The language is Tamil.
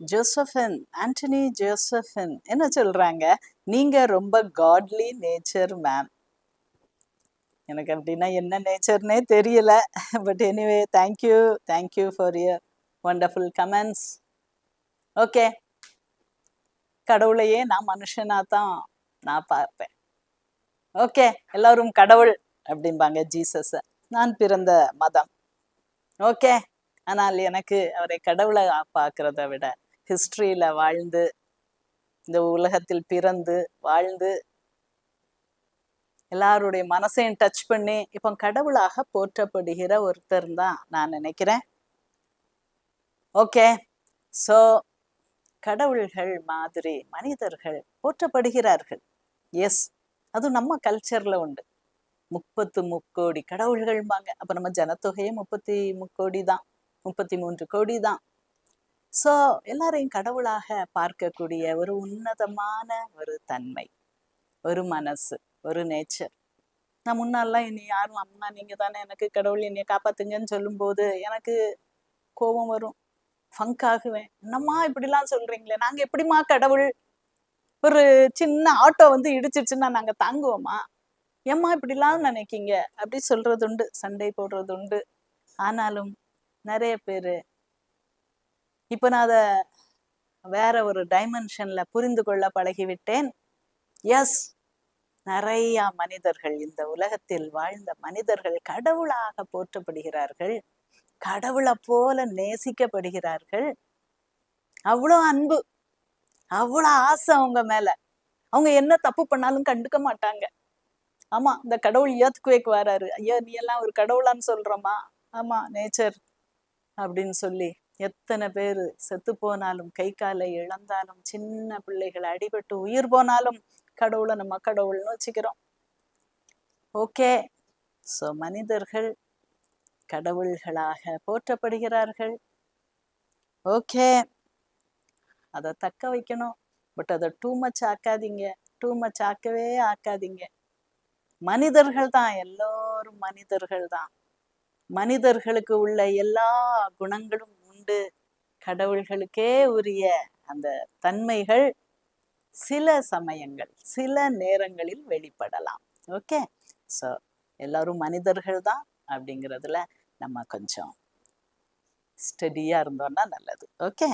ஜோசஃபின் ஆண்டனி ஜோசஃபின் என்ன சொல்றாங்க? நீங்க ரொம்ப காட்லி நேச்சர் மேம் எனக்கு அப்படின்னா என்ன நேச்சர்னே தெரியல. But anyway thank you thank you for your wonderful comments okay கடவுளையே நான் மனுஷனா தான் நான் பார்ப்பேன். ஓகே எல்லாரும் கடவுள் அப்படிம்பாங்க ஜீசஸ. நான் பிறந்த மதம். ஓகே ஆனால் எனக்கு அவரை கடவுளை பார்க்கறத விட ஹிஸ்ட்ரியில் வாழ்ந்து இந்த உலகத்தில் பிறந்து வாழ்ந்து எல்லாருடைய மனசையும் டச் பண்ணி இப்போ கடவுளாக போற்றப்படுகிற ஒருத்தர் தான் நான் நினைக்கிறேன். ஓகே ஸோ கடவுள்கள் மாதிரி மனிதர்கள் போற்றப்படுகிறார்கள். எஸ் அது நம்ம கல்ச்சர்ல உண்டு. முப்பத்து முக்கோடி கடவுள்கள்பாங்க அப்ப நம்ம ஜனத்தொகையே முப்பத்தி முக்கோடி தான். முப்பத்தி மூன்று கோடி தான். ஸோ எல்லாரையும் கடவுளாக பார்க்கக்கூடிய ஒரு உன்னதமான ஒரு தன்மை ஒரு மனசு ஒரு நேச்சர் நான் முன்னாலாம் என்னை யாரும் அம்மா நீங்கள் தானே எனக்கு கடவுள் என்னைய காப்பாத்துங்கன்னு சொல்லும்போது எனக்கு கோபம் வரும். ஃபங்க் ஆகுவேன். என்னம்மா இப்படிலாம் சொல்றீங்களே? நாங்க எப்படிம்மா கடவுள்? ஒரு சின்ன ஆட்டோ வந்து இடிச்சிடுச்சுன்னா நாங்க தாங்குவோமா? ஏம்மா இப்படிலாம் நினைக்கீங்க? அப்படி சொல்றது உண்டு சண்டை போடுறது உண்டு ஆனாலும் நிறைய பேர் இப்போ நான் அதை வேற ஒரு டைமென்ஷன்ல புரிந்து கொள்ள பழகிவிட்டேன். எஸ் நிறைய மனிதர்கள் இந்த உலகத்தில் வாழ்ந்த மனிதர்கள் கடவுளாக போற்றப்படுகிறார்கள். கடவுளை போல நேசிக்கப்படுகிறார்கள். அவ்வளோ அன்பு அவ்வளோ ஆசை அவங்க மேல. அவங்க என்ன தப்பு பண்ணாலும் கண்டுக்க மாட்டாங்க. ஆமா இந்த கடவுள் ஏத்துக்குவேக்கு வராரு. ஐயா நீ எல்லாம் ஒரு கடவுளான்னு சொல்றோமா? ஆமா நேச்சர் அப்படின்னு சொல்லி. எத்தனை பேர் செத்து போனாலும் கை காலை இழந்தாலும் சின்ன பிள்ளைகள் அடிபட்டு உயிர் போனாலும் கடவுளை நம்ம கடவுள்னு வச்சுக்கிறோம் ஓகே. ஸோ மனிதர்கள் கடவுள்களாக போற்றப்படுகிறார்கள். ஓகே. அதை தக்க வைக்கணும். பட் அதை டூ மச் ஆக்காதீங்க. டூ மச் ஆக்கவே ஆக்காதீங்க. மனிதர்கள் தான் எல்லோரும் மனிதர்கள் தான். மனிதர்களுக்கு உள்ள எல்லா குணங்களும் உண்டு. கடவுள்களுக்கே உரிய அந்த தன்மைகள் சில சமயங்கள் சில நேரங்களில் வெளிப்படலாம். ஓகே? ஸோ எல்லாரும் மனிதர்கள் தான் அப்படிங்கிறதுல நம்ம கொஞ்சம் ஸ்டடியாக இருந்தோம்னா நல்லது. ஓகே?